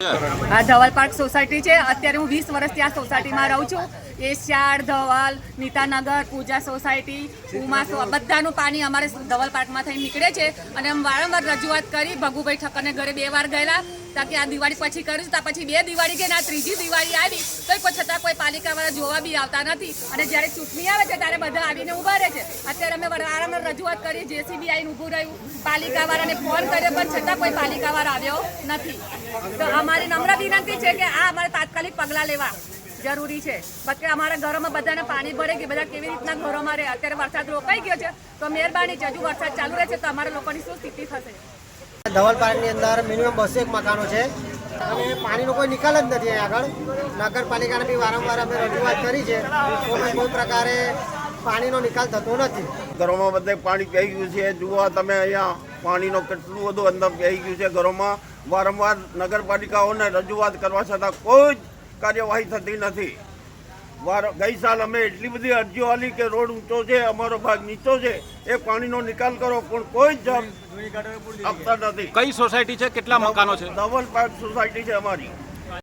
આ Dhaval park society છે. અત્યારે હું વીસ વર્ષથી આ સોસાયટીમાં રહું છું. એશિયાડ ધવલ, નીતાનગર, પૂજા સોસાયટી, ઉમા બધાનું પાણી અમારે ધવલ પાર્કમાં થઈને નીકળે છે. અને અમે વારંવાર રજૂઆત કરી, ભગુભાઈ ઠક્કરને ઘરે બે વાર ગયેલા. તાકે આ દિવાળી પછી કરું છું પછી બે દિવાળી કે ના, ત્રીજી દિવાળી આવી તો કોઈ છતાં કોઈ પાલિકાવાળા જોવા બી આવતા નથી. અને જ્યારે ચૂંટણી આવે છે, ત્યારે બધા આવીને ઊભા રહે છે. અત્યારે અમે વારંવાર રજૂઆત કરી જેસીબી આવીને ઊભું રહ્યું, પાલિકાવાળાને ફોન કર્યો, પણ છતાં કોઈ પાલિકાવાળા આવ્યો નથી. તો અમારી નમ્ર વિનંતી છે કે આ અમારે તાત્કાલિક પગલાં લેવા જરૂરી છે. બાકી અમારા ઘરોમાં બધાને પાણી ભરે કે બધા કેવી રીતના ઘરોમાં રહે? અત્યારે વરસાદ રોકાઈ ગયો છે, તો મહેરબાની હજુ વરસાદ ચાલુ રહે છે તો અમારા લોકોની શું સ્થિતિ થશે? ધવલ પાર્કની અંદર મિનિમમ બસો એક મકાનો છે. અને પાણીનો કોઈ નિકાલ જ નથી અહીં આગળ. નગરપાલિકાને બી વારંવાર અમે રજૂઆત કરી છે. કોઈ પ્રકારે પાણીનો નિકાલ થતો નથી. ઘરોમાં બધે પાણી પહી ગયું છે. જુઓ તમે અહીંયા પાણીનો કેટલું બધું અંદર પહી ગયું છે ઘરોમાં. વારંવાર નગરપાલિકાઓને રજૂઆત કરવા છતાં કોઈ જ કાર્યવાહી થતી નથી. ગઈ સાલ અમે એટલી બધી અરજીઓ આલી કે રોડ ઊંચો છે અમારો ભાગ નીચો છે એ પાણીનો નિકાલ કરો પણ કોઈ જ આપતા નથી. કઈ સોસાયટી છે? કેટલા મકાનો છે? ધવલ પાર્ક સોસાયટી છે અમારી.